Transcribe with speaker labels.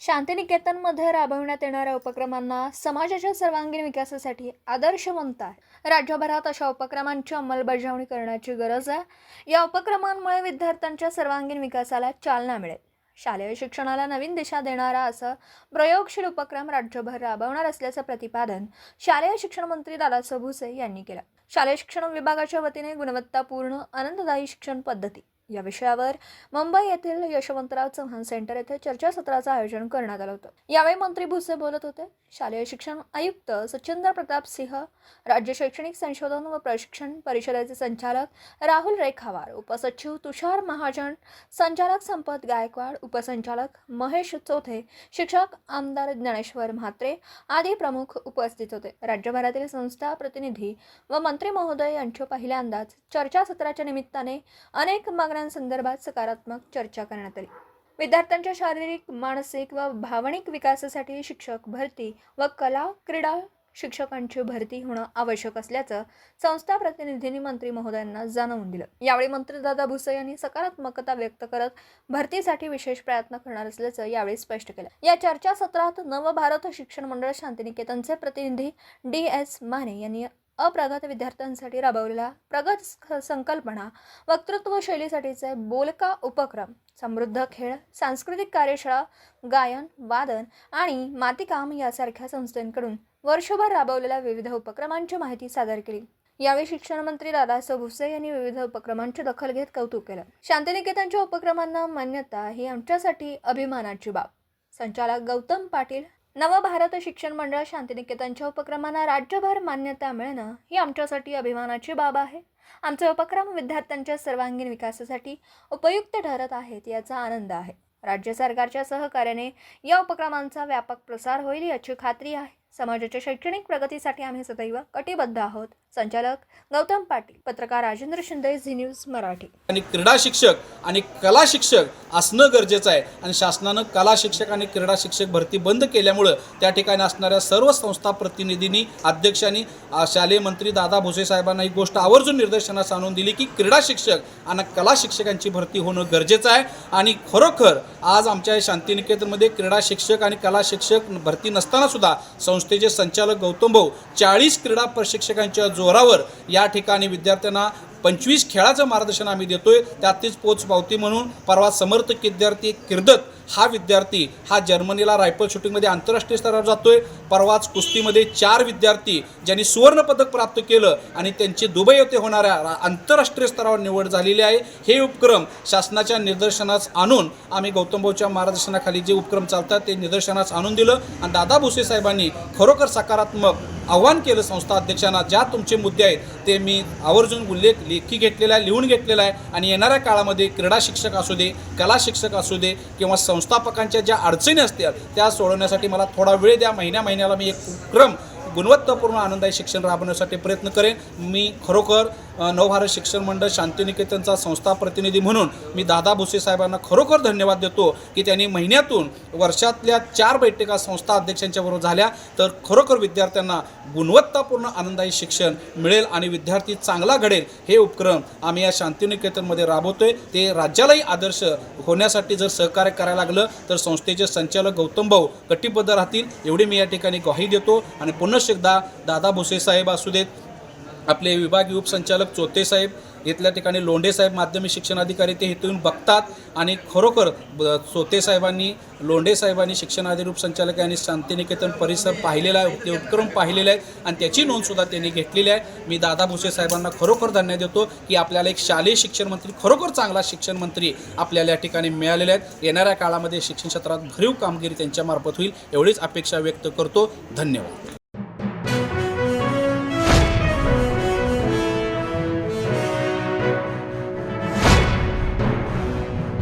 Speaker 1: शांतिनिकेतनमध्ये राबवण्यात येणाऱ्या उपक्रमांना समाजाच्या सर्वांगीण विकासासाठी आदर्श बनत आहे राज्यभरात अशा उपक्रमांची अंमलबजावणी करण्याची गरज आहे. या उपक्रमांमुळे विद्यार्थ्यांच्या सर्वांगीण विकासाला चालना मिळेल. शालेय शिक्षणाला नवीन दिशा देणारा असं प्रयोगशील उपक्रम राज्यभर राबवणार असल्याचं प्रतिपादन शालेय शिक्षण मंत्री दादासाहेब भुसे यांनी केलं. शालेय शिक्षण विभागाच्या वतीने गुणवत्तापूर्ण आनंददायी शिक्षण पद्धती या विषयावर मुंबई येथील यशवंतराव चव्हाण सेंटर येथे चर्चासत्राचं आयोजन करण्यात आलं होतं. यावेळी मंत्री भुसे बोलत होते. शालेय शिक्षण आयुक्त सचिंद्र प्रताप सिंह राज्य शैक्षणिक संशोधन व प्रशिक्षण परिषदेचे संचालक राहुल रेखावार उपसचिव तुषार महाजन संचालक संपत गायकवाड उपसंचालक महेश चोथे शिक्षक आमदार ज्ञानेश्वर म्हात्रे आदी प्रमुख उपस्थित होते. राज्यभरातील संस्था प्रतिनिधी व मंत्री महोदय यांच्या पहिल्यांदाच चर्चासत्राच्या निमित्ताने अनेक मागण्यांसंदर्भात सकारात्मक चर्चा करण्यात आली. विद्यार्थ्यांच्या शारीरिक मानसिक व भावनिक विकासासाठी शिक्षक भरती व कला क्रीडा शिक्षकांची भरती होणं आवश्यक असल्याचं संस्था प्रतिनिधींनी मंत्री महोदयांना जाणवून दिलं. यावेळी मंत्री दादा भुसे यांनी सकारात्मकता व्यक्त करत भरतीसाठी विशेष प्रयत्न करणार असल्याचं यावेळी स्पष्ट केलं. या चर्चासत्रात नवभारत शिक्षण मंडळ शांतिनिकेतनचे प्रतिनिधी डी एस माने यांनी अप्रगत विद्यार्थ्यांसाठी राबवलेला प्रगत संकल्पना वक्तृत्व शैलीसाठीचे बोलका उपक्रम समृद्ध खेळ सांस्कृतिक कार्यशाळा गायन वादन आणि मातीकाम यासारख्या संस्थांकडून वर्षभर राबवलेल्या विविध उपक्रमांची माहिती सादर केली. यावेळी शिक्षण मंत्री दादासाहेब भुसे यांनी विविध उपक्रमांची दखल घेत कौतुक केलं. शांतिनिकेतनच्या उपक्रमांना मान्यता ही आमच्यासाठी अभिमानाची बाब. संचालक गौतम पाटील नवभारत शिक्षण मंडळ शांतिनिकेतनच्या उपक्रमांना राज्यभर मान्यता मिळणं ही आमच्यासाठी अभिमानाची बाब आहे. आमचे उपक्रम विद्यार्थ्यांच्या सर्वांगीण विकासासाठी उपयुक्त ठरत आहेत याचा आनंद आहे. राज्य सरकारच्या सहकार्याने या उपक्रमांचा व्यापक प्रसार होईल याची खात्री आहे. समाजाच्या शैक्षणिक प्रगतीसाठी आम्ही सदैव कटिबद्ध आहोत. संचालक गौतम पाटील पत्रकार राजेंद्र शिंदे झी न्यूज मराठी.
Speaker 2: आणि क्रीडा शिक्षक आणि कला शिक्षक असणं गरजेचं आहे. आणि शासनानं कला शिक्षक आणि क्रीडा शिक्षक भरती बंद केल्यामुळं त्या ठिकाणी असणाऱ्या सर्व संस्था प्रतिनिधींनी अध्यक्षांनी शालेय मंत्री दादा भुसे साहेबांना ही गोष्ट आवर्जून निर्देशनास आणून दिली की क्रीडा शिक्षक आणि कला शिक्षकांची भरती होणं गरजेचं आहे. आणि खरोखर आज आमच्या शांतिनिकेतनमध्ये क्रीडा शिक्षक आणि कला शिक्षक भरती नसताना सुद्धा संस्थेचे संचालक गौतम भाऊ चाळीस क्रीडा प्रशिक्षकांच्या जोरावर या ठिकाणी विद्यार्थ्यांना पंचवीस खेळाचं मार्गदर्शन आम्ही देतोय. त्यातलीच पोच पावती म्हणून परवा समर्थक विद्यार्थी किर्दत हा विद्यार्थी हा जर्मनीला रायफल शूटिंगमध्ये आंतरराष्ट्रीय स्तरावर जातोय. परवाच कुस्तीमध्ये चार विद्यार्थी ज्यांनी सुवर्णपदक प्राप्त केलं आणि त्यांची दुबई येथे होणाऱ्या आंतरराष्ट्रीय स्तरावर निवड झालेली आहे. हे उपक्रम शासनाच्या निदर्शनास आणून आम्ही गौतम भाऊच्या मार्गदर्शनाखाली जे उपक्रम चालतात ते निदर्शनास आणून दिलं. आणि दादा भुसे साहेबांनी खरोखर सकारात्मक आव्हान केलं संस्था अध्यक्षांना ज्या तुमचे मुद्दे आहेत ते मी आवर्जून उल्लेख लेखी घेतलेला आहे लिहून घेतलेला आहे. आणि येणाऱ्या काळामध्ये क्रीडा शिक्षक असू दे कला शिक्षक असू दे किंवा संस्थापकांच्या ज्या अडचणी असतील त्या सोडवण्यासाठी मला थोडा वेळ द्या. महिन्या महिन्याला मी एक उपक्रम गुणवत्तापूर्ण आनंददायी शिक्षण राबवण्यासाठी प्रयत्न करेन. मी खरोखर नवभारत शिक्षण मंडळ शांतिनिकेतनचा संस्था प्रतिनिधी म्हणून मी दादा भुसे साहेबांना खरोखर धन्यवाद देतो की त्यांनी महिन्यातून वर्षातल्या चार बैठका संस्था अध्यक्षांच्या बरोबर झाल्या. तर खरोखर विद्यार्थ्यांना गुणवत्तापूर्ण आनंददायी शिक्षण मिळेल आणि विद्यार्थी चांगला घडेल हे उपक्रम आम्ही या शांतिनिकेतनमध्ये राबवतोय. ते राज्यालाही आदर्श होण्यासाठी जर सहकार्य करायला लागलं तर संस्थेचे संचालक गौतम भाऊ कटिबद्ध राहतील. एवढी मी या ठिकाणी ग्वाही देतो आणि पुन्हा एकदा दादा भुसे साहेब असू देत आपले विभागीय उपसंचालक चोते साहेब इथल्या ठिकाणी लोंढे साहेब माध्यमिक शिक्षणाधिकारी ते इथून बघतात आणि खरोखर ब- चोते साहेबांनी लोंढे साहेबांनी शिक्षणाधिकारी उपसंचालक यांनी शांतिनिकेतन परिसर पाहिलेला आहे ते उपक्रम पाहिलेला आहे आणि त्याची नोंदसुद्धा त्यांनी घेतलेली आहे. मी दादा भुसे साहेबांना खरोखर धन्य देतो की आपल्याला एक शालेय शिक्षण मंत्री खरोखर चांगला शिक्षण मंत्री आपल्याला या ठिकाणी मिळालेले आहेत. येणाऱ्या काळामध्ये शिक्षण क्षेत्रात भरीव कामगिरी त्यांच्यामार्फत होईल एवढीच अपेक्षा व्यक्त करतो. धन्यवाद.